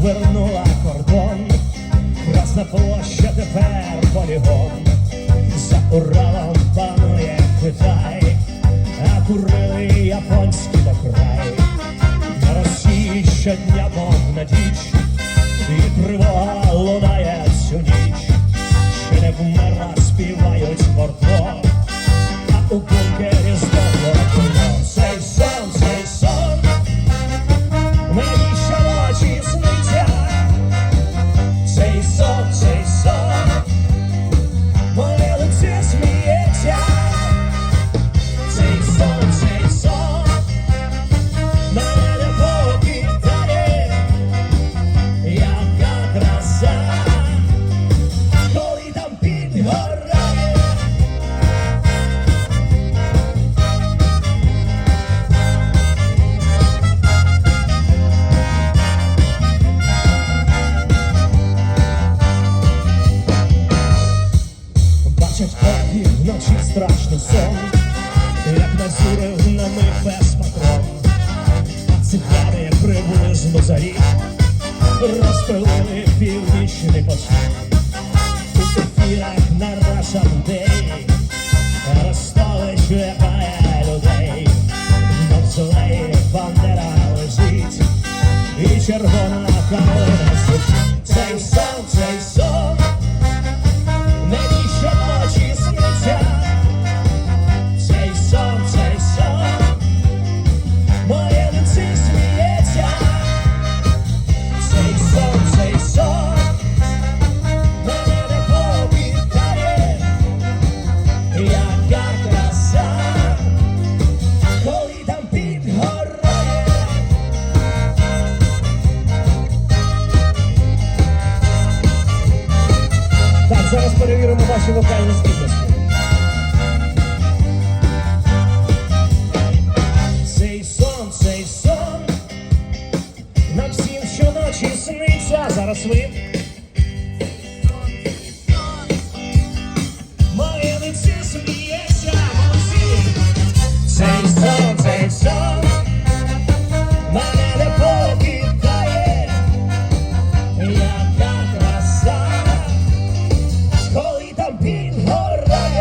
вернула кордон, Красна площа тепер полігон, за Уралом панує Китай, а курили японські до край, на Росії щодня повна діч і тривога. Бачать очі вночі страшний сон, як назурив на миг без патрон. Цигани приблизно за рік розпилили північний посуд. У ефірах наша людей Арестович лякає людей. Мавзолеї бандера лежить і червона калина звучить. Цей сон, цей ваші вокальні здібності. Цей сон, цей сон, нам всім щоночі сниться. Зараз ви Yeah.